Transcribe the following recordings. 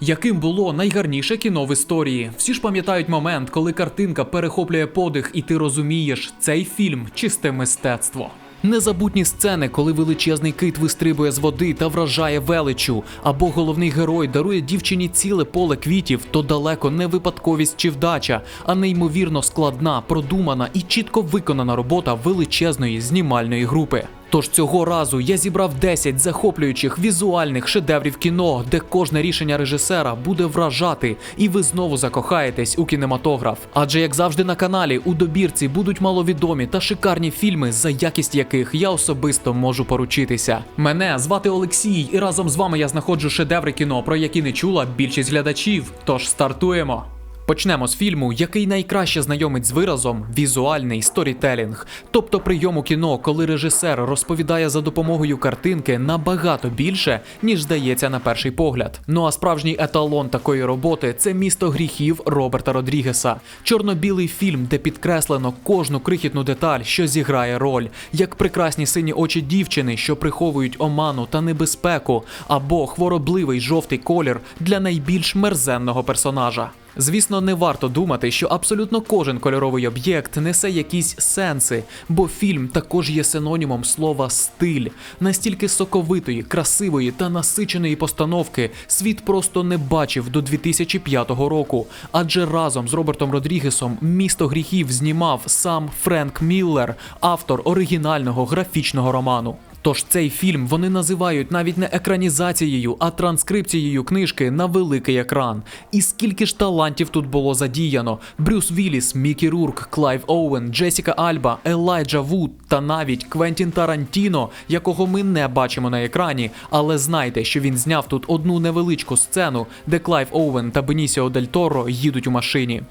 Яким було найгарніше кіно в історії? Всі ж пам'ятають момент, коли картинка перехоплює подих, і ти розумієш, цей фільм чисте мистецтво. Незабутні сцени, коли величезний кит вистрибує з води та вражає величу, або головний герой дарує дівчині ціле поле квітів, то далеко не випадковість чи вдача, а неймовірно складна, продумана і чітко виконана робота величезної знімальної групи. Тож цього разу я зібрав 10 захоплюючих візуальних шедеврів кіно, де кожне рішення режисера буде вражати, і ви знову закохаєтесь у кінематограф. Адже як завжди на каналі у добірці будуть маловідомі та шикарні фільми, за якість яких я особисто можу поручитися. Мене звати Олексій, і разом з вами я знаходжу шедеври кіно, про які не чула більшість глядачів. Тож стартуємо. Почнемо з фільму, який найкраще знайомить з виразом візуальний сторітелінг, тобто прийом у кіно, коли режисер розповідає за допомогою картинки набагато більше, ніж здається на перший погляд. Ну а справжній еталон такої роботи це місто гріхів Роберта Родрігеса, чорно-білий фільм, де підкреслено кожну крихітну деталь, що зіграє роль, як прекрасні сині очі дівчини, що приховують оману та небезпеку, або хворобливий жовтий колір для найбільш мерзенного персонажа. Звісно, не варто думати, що абсолютно кожен кольоровий об'єкт несе якісь сенси, бо фільм також є синонімом слова стиль. Настільки соковитої, красивої та насиченої постановки світ просто не бачив до 2005 року. Адже разом з Робертом Родрігесом місто гріхів знімав сам Френк Міллер, автор оригінального графічного роману. Тож цей фільм вони називають навіть не екранізацією, а транскрипцією книжки на великий екран. І скільки ж талантів тут було задіяно: Брюс Вілліс, Мікі Рурк, Клайв Оуен, Джесіка Альба, Елайджа Вуд та навіть Квентін Тарантіно, якого ми не бачимо на екрані. Але знайте, що він зняв тут одну невеличку сцену, де Клайв Оуен та Бенісіо Дель Торо їдуть у машині.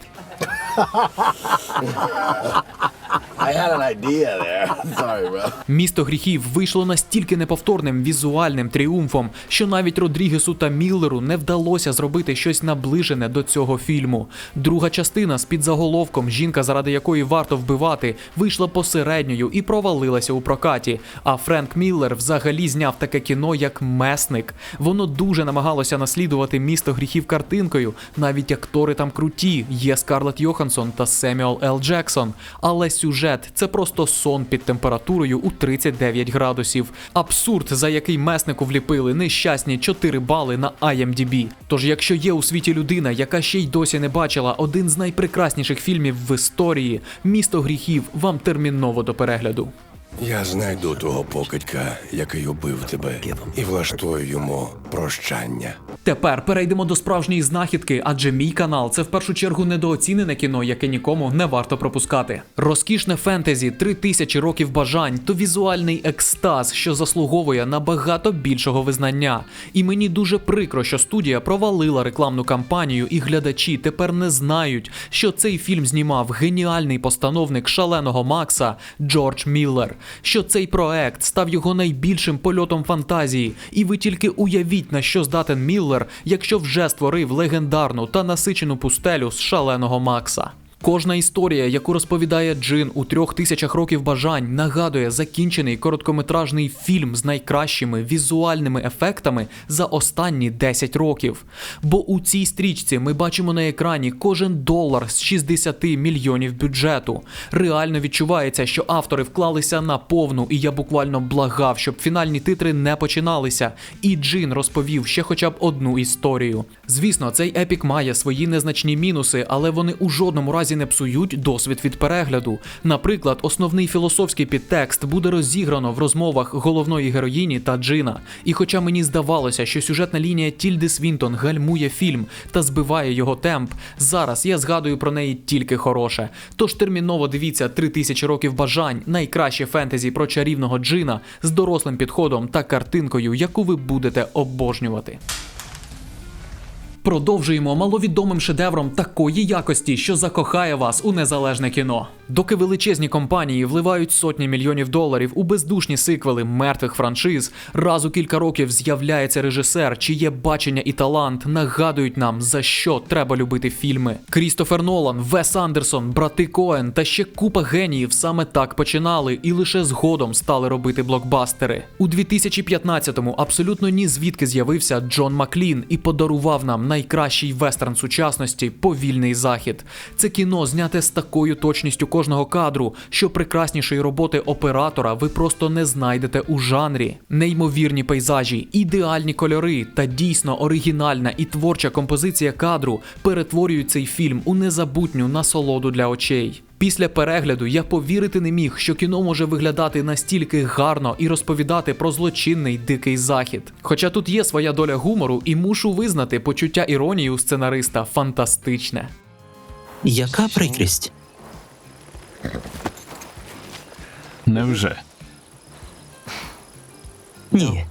I had an idea there. Sorry, bro. Місто гріхів вийшло настільки неповторним візуальним тріумфом, що навіть Родрігесу та Міллеру не вдалося зробити щось наближене до цього фільму. Друга частина з підзаголовком Жінка, заради якої варто вбивати, вийшла посередньою і провалилася у прокаті. А Френк Міллер взагалі зняв таке кіно як месник. Воно дуже намагалося наслідувати місто гріхів картинкою. Навіть актори там круті. Є Скарлетт Йоханссон та Семюел Л. Джексон. Але сюжет це просто сон під температурою у 39 градусів. Абсурд, за який меснику вліпили нещасні 4 бали на IMDb. Тож, якщо є у світі людина, яка ще й досі не бачила один з найпрекрасніших фільмів в історії, місто гріхів вам терміново до перегляду. Я знайду того покидька, який убив тебе, і влаштую йому прощання. Тепер перейдемо до справжньої знахідки, адже мій канал це в першу чергу недооцінене кіно, яке нікому не варто пропускати. Розкішне фентезі, три тисячі років бажань, то візуальний екстаз, що заслуговує на багато більшого визнання. І мені дуже прикро, що студія провалила рекламну кампанію, і глядачі тепер не знають, що цей фільм знімав геніальний постановник шаленого Макса Джордж Міллер. Що цей проект став його найбільшим польотом фантазії, і ви тільки уявіть на що здатен Міллер, якщо вже створив легендарну та насичену пустелю з шаленого Макса. Кожна історія, яку розповідає Джин у трьох тисячах років бажань, нагадує закінчений короткометражний фільм з найкращими візуальними ефектами за останні 10 років. Бо у цій стрічці ми бачимо на екрані кожен долар з 60 мільйонів бюджету. Реально відчувається, що автори вклалися на повну, і я буквально благав, щоб фінальні титри не починалися. І Джин розповів ще хоча б одну історію. Звісно, цей епік має свої незначні мінуси, але вони у жодному разі не псують досвід від перегляду. Наприклад, основний філософський підтекст буде розіграно в розмовах головної героїні та Джина. І хоча мені здавалося, що сюжетна лінія Тільди Свінтон гальмує фільм та збиває його темп, зараз я згадую про неї тільки хороше. Тож терміново дивіться «Три тисячі років бажань, найкраще фентезі про чарівного Джина з дорослим підходом та картинкою, яку ви будете обожнювати. Продовжуємо маловідомим шедевром такої якості, що закохає вас у незалежне кіно. Доки величезні компанії вливають сотні мільйонів доларів у бездушні сиквели мертвих франшиз, раз у кілька років з'являється режисер, чиє бачення і талант нагадують нам, за що треба любити фільми. Крістофер Нолан, Вес Андерсон, брати Коен та ще купа геніїв саме так починали і лише згодом стали робити блокбастери. У 2015-му абсолютно ні звідки з'явився Джон Маклін і подарував нам найкращий вестерн сучасності повільний захід. Це кіно зняте з такою точністю кожного кадру, що прекраснішої роботи оператора ви просто не знайдете у жанрі. Неймовірні пейзажі, ідеальні кольори та дійсно оригінальна і творча композиція кадру перетворюють цей фільм у незабутню насолоду для очей. Після перегляду я повірити не міг, що кіно може виглядати настільки гарно і розповідати про злочинний дикий захід. Хоча тут є своя доля гумору, і мушу визнати, почуття іронії у сценариста фантастичне. Яка прикрість? Невже? Ні.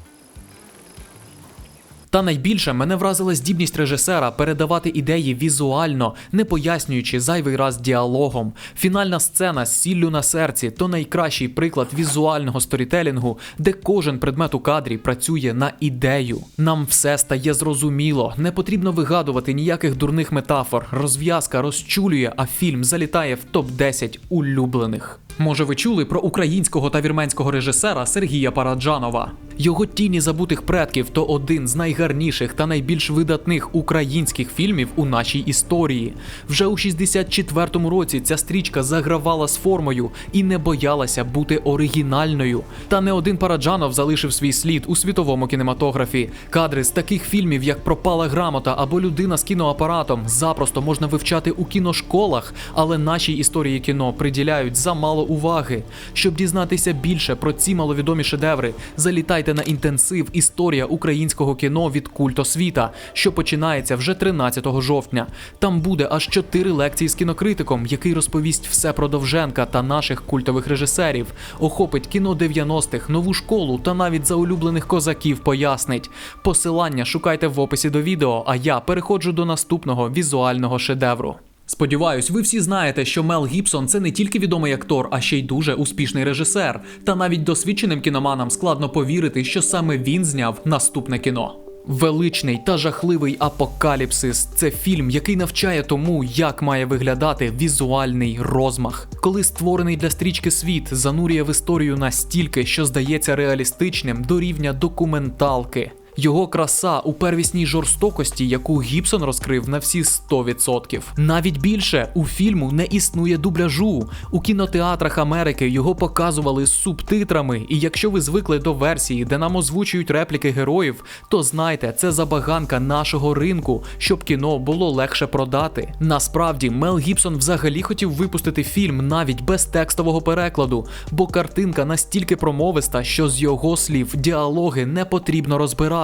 Та найбільше мене вразила здібність режисера передавати ідеї візуально, не пояснюючи зайвий раз діалогом. Фінальна сцена з сіллю на серці то найкращий приклад візуального сторітелінгу, де кожен предмет у кадрі працює на ідею. Нам все стає зрозуміло, не потрібно вигадувати ніяких дурних метафор. Розв'язка розчулює, а фільм залітає в топ 10 улюблених. Може, ви чули про українського та вірменського режисера Сергія Параджанова? Його тіні забутих предків то один з найгарніших та найбільш видатних українських фільмів у нашій історії. Вже у 64-му році ця стрічка загравала з формою і не боялася бути оригінальною. Та не один Параджанов залишив свій слід у світовому кінематографі. Кадри з таких фільмів, як Пропала грамота або Людина з кіноапаратом, запросто можна вивчати у кіношколах, але нашій історії кіно приділяють замало уваги. Щоб дізнатися більше про ці маловідомі шедеври, залітайте на інтенсив Історія українського кіно від культосвіта, що починається вже 13 жовтня. Там буде аж чотири лекції з кінокритиком, який розповість все про Довженка та наших культових режисерів, охопить кіно 90-х, нову школу та навіть за улюблених козаків пояснить. Посилання шукайте в описі до відео, а я переходжу до наступного візуального шедевру. Сподіваюсь, ви всі знаєте, що Мел Гібсон це не тільки відомий актор, а ще й дуже успішний режисер. Та навіть досвідченим кіноманам складно повірити, що саме він зняв наступне кіно. Величний та жахливий апокаліпсис це фільм, який навчає тому, як має виглядати візуальний розмах. Коли створений для стрічки світ занурює в історію настільки, що здається реалістичним до рівня документалки. Його краса у первісній жорстокості, яку Гібсон розкрив на всі 100%. Навіть більше у фільму не існує дубляжу. У кінотеатрах Америки його показували з субтитрами. І якщо ви звикли до версії, де нам озвучують репліки героїв, то знайте, це забаганка нашого ринку, щоб кіно було легше продати. Насправді, Мел Гібсон взагалі хотів випустити фільм навіть без текстового перекладу, бо картинка настільки промовиста, що з його слів діалоги не потрібно розбирати.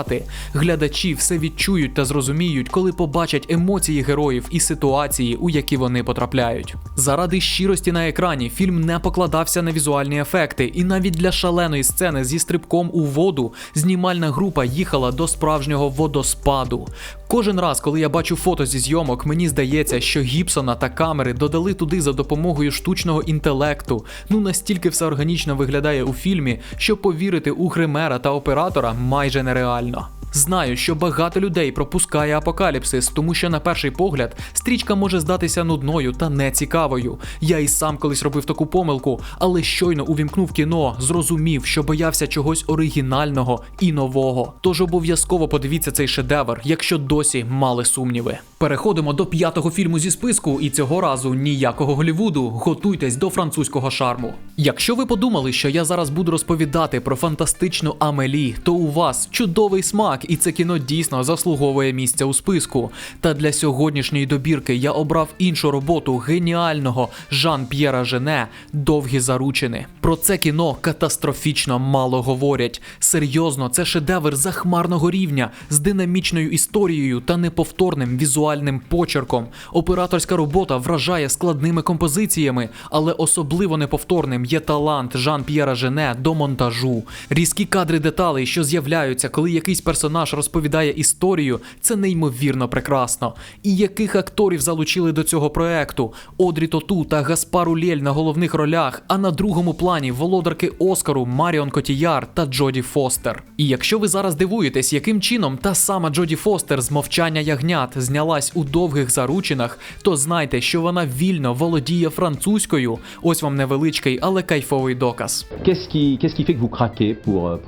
Глядачі все відчують та зрозуміють, коли побачать емоції героїв і ситуації, у які вони потрапляють. Заради щирості на екрані фільм не покладався на візуальні ефекти, і навіть для шаленої сцени зі стрибком у воду знімальна група їхала до справжнього водоспаду. Кожен раз, коли я бачу фото зі зйомок, мені здається, що Гібсона та камери додали туди за допомогою штучного інтелекту. Ну настільки все органічно виглядає у фільмі, що повірити у гримера та оператора майже нереально. 了。Знаю, що багато людей пропускає апокаліпсис, тому що на перший погляд стрічка може здатися нудною та нецікавою. Я і сам колись робив таку помилку, але щойно увімкнув кіно, зрозумів, що боявся чогось оригінального і нового. Тож обов'язково подивіться цей шедевр, якщо досі мали сумніви. Переходимо до п'ятого фільму зі списку, і цього разу ніякого Голівуду. Готуйтесь до французького шарму. Якщо ви подумали, що я зараз буду розповідати про фантастичну Амелі, то у вас чудовий смак, і це кіно дійсно заслуговує місця у списку. Та для сьогоднішньої добірки я обрав іншу роботу геніального Жан-П'єра Жене Довгі заручини. Про це кіно катастрофічно мало говорять. Серйозно, це шедевр захмарного рівня з динамічною історією та неповторним візуальним почерком. Операторська робота вражає складними композиціями, але особливо неповторним є талант Жан-П'єра Жене до монтажу. Різкі кадри деталей, що з'являються, коли якийсь персонаж розповідає історію, це неймовірно прекрасно. І яких акторів залучили до цього проекту? Одрі Тоту та Гаспару Лєль на головних ролях, а на другому плані володарки Оскару Маріон Котіяр та Джоді Фостер. І якщо ви зараз дивуєтесь, яким чином та сама Джоді Фостер з мовчання ягнят знялась у довгих заручинах, то знайте, що вона вільно володіє французькою. Ось вам невеличкий, але кайфовий доказ. Qu'est-ce qui, qu'est-ce qui fait que vous craquez euh,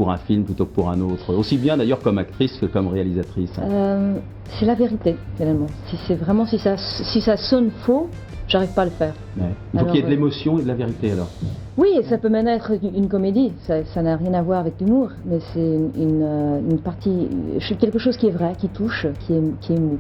actrice que comme réalisatrice. hein. Euh, c'est la vérité, finalement. Si c'est vraiment si ça, si ça sonne faux, j'arrive pas à le faire. Ouais. Il faut qu'il y ait de euh, l'émotion et de la vérité alors. Oui, ça peut même être une comédie. Ça n'a rien à voir avec l'humour, mais c'est une, partie, quelque chose qui est vrai, qui touche, qui est, qui est ému.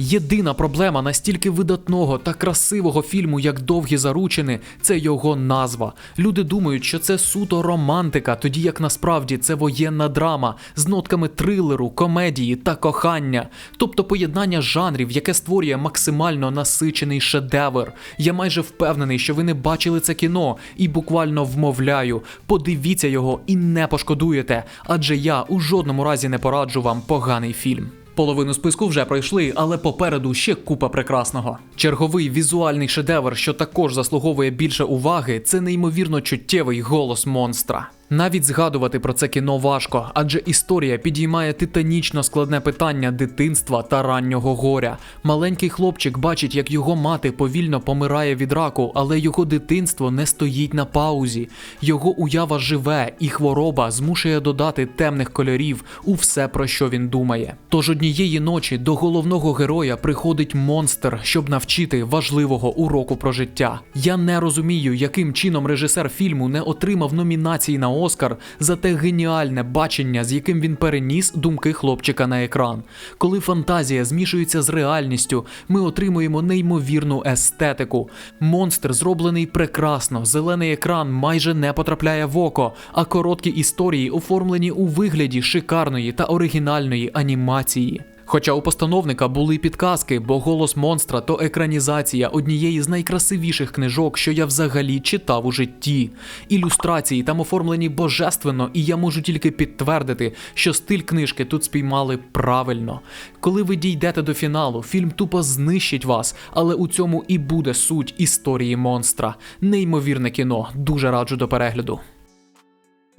Єдина проблема настільки видатного та красивого фільму, як довгі заручини, це його назва. Люди думають, що це суто романтика, тоді як насправді це воєнна драма з нотками трилеру, комедії та кохання, тобто поєднання жанрів, яке створює максимально насичений шедевр. Я майже впевнений, що ви не бачили це кіно, і буквально вмовляю, подивіться його і не пошкодуєте, адже я у жодному разі не пораджу вам поганий фільм. Половину списку вже пройшли, але попереду ще купа прекрасного. Черговий візуальний шедевр, що також заслуговує більше уваги, це неймовірно чуттєвий голос монстра. Навіть згадувати про це кіно важко, адже історія підіймає титанічно складне питання дитинства та раннього горя. Маленький хлопчик бачить, як його мати повільно помирає від раку, але його дитинство не стоїть на паузі. Його уява живе, і хвороба змушує додати темних кольорів у все, про що він думає. Тож однієї ночі до головного героя приходить монстр, щоб навчити важливого уроку про життя. Я не розумію, яким чином режисер фільму не отримав номінації на Оскар за те геніальне бачення, з яким він переніс думки хлопчика на екран. Коли фантазія змішується з реальністю, ми отримуємо неймовірну естетику. Монстр зроблений прекрасно, зелений екран майже не потрапляє в око, а короткі історії оформлені у вигляді шикарної та оригінальної анімації. Хоча у постановника були підказки, бо голос монстра то екранізація однієї з найкрасивіших книжок, що я взагалі читав у житті. Ілюстрації там оформлені божественно, і я можу тільки підтвердити, що стиль книжки тут спіймали правильно. Коли ви дійдете до фіналу, фільм тупо знищить вас, але у цьому і буде суть історії монстра. Неймовірне кіно, дуже раджу до перегляду.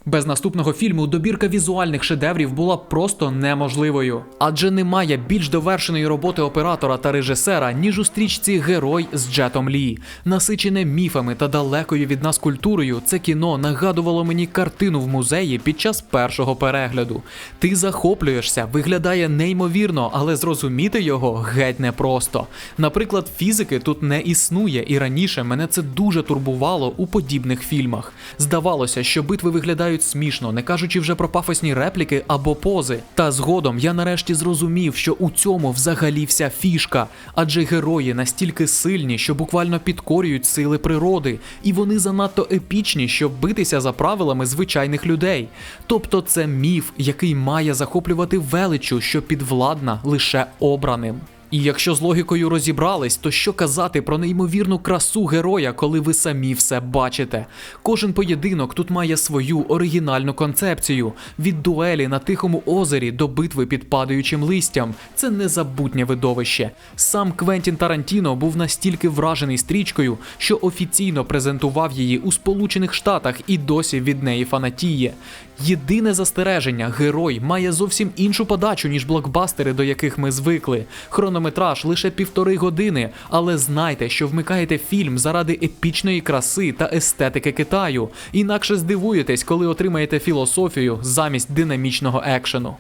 Без наступного фільму добірка візуальних шедеврів була просто неможливою, адже немає більш довершеної роботи оператора та режисера, ніж у стрічці Герой з Джетом Лі. Насичене міфами та далекою від нас культурою, це кіно нагадувало мені картину в музеї під час першого перегляду. Ти захоплюєшся, виглядає неймовірно, але зрозуміти його геть непросто. Наприклад, фізики тут не існує, і раніше мене це дуже турбувало у подібних фільмах. Здавалося, що битви виглядають смішно, не кажучи вже про пафосні репліки або пози. Та згодом я нарешті зрозумів, що у цьому взагалі вся фішка, адже герої настільки сильні, що буквально підкорюють сили природи, і вони занадто епічні, щоб битися за правилами звичайних людей. Тобто це міф, який має захоплювати величу, що підвладна лише обраним. І якщо з логікою розібрались, то що казати про неймовірну красу героя, коли ви самі все бачите? Кожен поєдинок тут має свою оригінальну концепцію: від дуелі на тихому озері до битви під падаючим листям. Це незабутнє видовище. Сам Квентін Тарантіно був настільки вражений стрічкою, що офіційно презентував її у Сполучених Штатах і досі від неї фанатіє. Єдине застереження: герой має зовсім іншу подачу, ніж блокбастери, до яких ми звикли. Хронометраж лише півтори години, але знайте, що вмикаєте фільм заради епічної краси та естетики Китаю. Інакше здивуєтесь, коли отримаєте філософію замість динамічного екшену.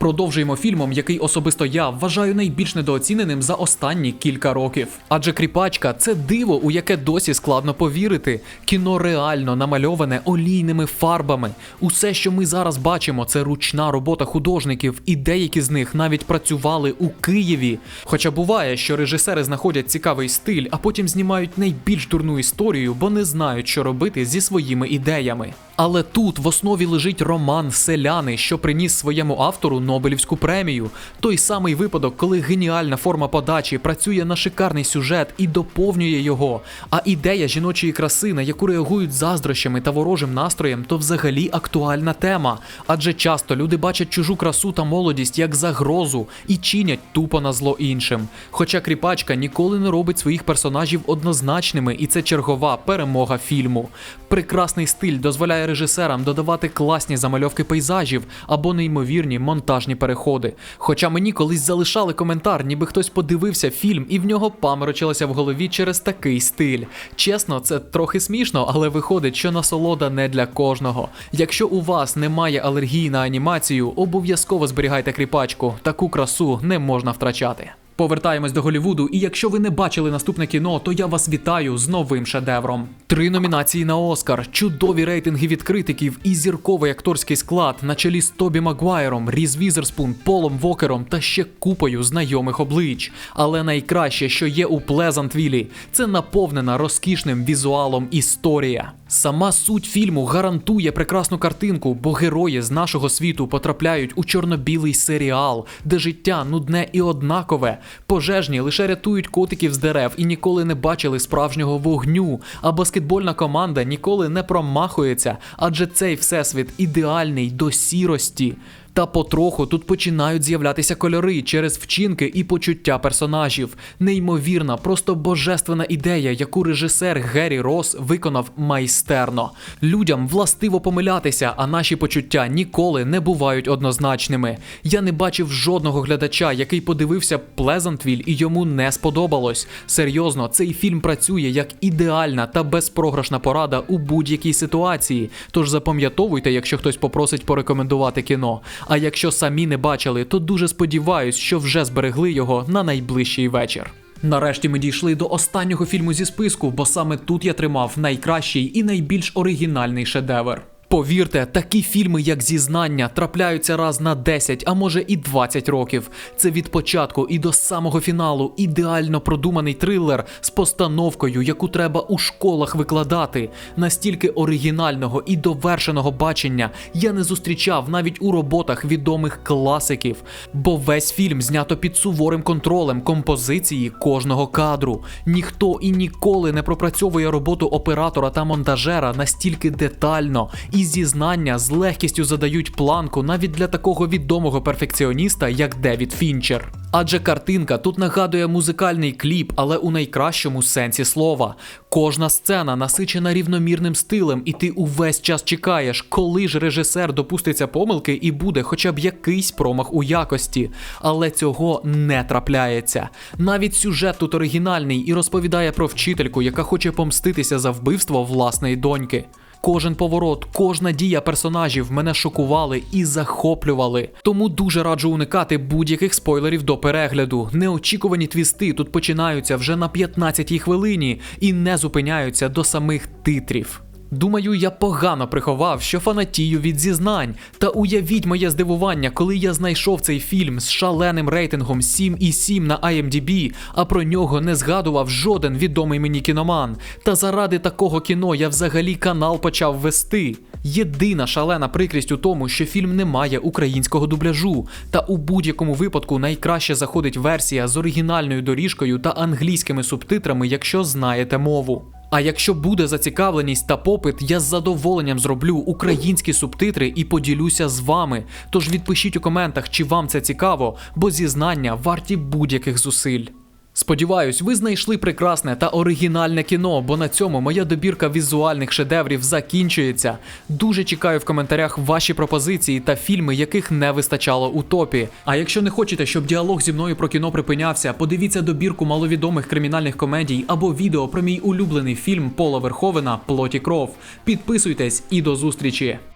Продовжуємо фільмом, який особисто я вважаю найбільш недооціненим за останні кілька років. Адже кріпачка це диво, у яке досі складно повірити. Кіно реально намальоване олійними фарбами. Усе, що ми зараз бачимо, це ручна робота художників, і деякі з них навіть працювали у Києві. Хоча буває, що режисери знаходять цікавий стиль, а потім знімають найбільш дурну історію, бо не знають, що робити зі своїми ідеями. Але тут в основі лежить роман Селяни, що приніс своєму автору Нобелівську премію. Той самий випадок, коли геніальна форма подачі працює на шикарний сюжет і доповнює його. А ідея жіночої краси, на яку реагують заздрощами та ворожим настроєм, то взагалі актуальна тема. Адже часто люди бачать чужу красу та молодість як загрозу і чинять тупо на зло іншим. Хоча кріпачка ніколи не робить своїх персонажів однозначними, і це чергова перемога фільму. Прекрасний стиль дозволяє режисерам додавати класні замальовки пейзажів або неймовірні монтажні переходи. Хоча мені колись залишали коментар, ніби хтось подивився фільм і в нього паморочилося в голові через такий стиль. Чесно, це трохи смішно, але виходить, що насолода не для кожного. Якщо у вас немає алергії на анімацію, обов'язково зберігайте кріпачку. Таку красу не можна втрачати. Повертаємось до Голівуду, і якщо ви не бачили наступне кіно, то я вас вітаю з новим шедевром. Три номінації на Оскар, чудові рейтинги від критиків і зірковий акторський склад на чолі з Тобі Магуайром, Різ Візерспун, Полом Вокером та ще купою знайомих облич. Але найкраще, що є у Плезантвілі, це наповнена розкішним візуалом історія. Сама суть фільму гарантує прекрасну картинку, бо герої з нашого світу потрапляють у чорно-білий серіал, де життя нудне і однакове. Пожежні лише рятують котиків з дерев і ніколи не бачили справжнього вогню. А баскетбольна команда ніколи не промахується, адже цей всесвіт ідеальний до сірості. Та потроху тут починають з'являтися кольори через вчинки і почуття персонажів. Неймовірна, просто божественна ідея, яку режисер Геррі Рос виконав майстерно. Людям властиво помилятися, а наші почуття ніколи не бувають однозначними. Я не бачив жодного глядача, який подивився Плезантвіль і йому не сподобалось. Серйозно, цей фільм працює як ідеальна та безпрограшна порада у будь-якій ситуації. Тож запам'ятовуйте, якщо хтось попросить порекомендувати кіно. А якщо самі не бачили, то дуже сподіваюсь, що вже зберегли його на найближчий вечір. Нарешті ми дійшли до останнього фільму зі списку, бо саме тут я тримав найкращий і найбільш оригінальний шедевр. Повірте, такі фільми, як зізнання, трапляються раз на 10, а може і 20 років. Це від початку і до самого фіналу ідеально продуманий трилер з постановкою, яку треба у школах викладати. Настільки оригінального і довершеного бачення я не зустрічав навіть у роботах відомих класиків. Бо весь фільм знято під суворим контролем композиції кожного кадру. Ніхто і ніколи не пропрацьовує роботу оператора та монтажера настільки детально і зізнання з легкістю задають планку навіть для такого відомого перфекціоніста, як Девід Фінчер. Адже картинка тут нагадує музикальний кліп, але у найкращому сенсі слова. Кожна сцена насичена рівномірним стилем, і ти увесь час чекаєш, коли ж режисер допуститься помилки і буде хоча б якийсь промах у якості. Але цього не трапляється. Навіть сюжет тут оригінальний і розповідає про вчительку, яка хоче помститися за вбивство власної доньки. Кожен поворот, кожна дія персонажів мене шокували і захоплювали. Тому дуже раджу уникати будь-яких спойлерів до перегляду. Неочікувані твісти тут починаються вже на 15-й хвилині і не зупиняються до самих титрів. Думаю, я погано приховав, що фанатію від зізнань. Та уявіть моє здивування, коли я знайшов цей фільм з шаленим рейтингом 7,7 на IMDb, а про нього не згадував жоден відомий мені кіноман. Та заради такого кіно я взагалі канал почав вести. Єдина шалена прикрість у тому, що фільм не має українського дубляжу. Та у будь-якому випадку найкраще заходить версія з оригінальною доріжкою та англійськими субтитрами, якщо знаєте мову. А якщо буде зацікавленість та попит, я з задоволенням зроблю українські субтитри і поділюся з вами. Тож відпишіть у коментах, чи вам це цікаво, бо зізнання варті будь-яких зусиль. Сподіваюсь, ви знайшли прекрасне та оригінальне кіно, бо на цьому моя добірка візуальних шедеврів закінчується. Дуже чекаю в коментарях ваші пропозиції та фільми, яких не вистачало у топі. А якщо не хочете, щоб діалог зі мною про кіно припинявся, подивіться добірку маловідомих кримінальних комедій або відео про мій улюблений фільм Пола Верховена Плоті кров. Підписуйтесь і до зустрічі!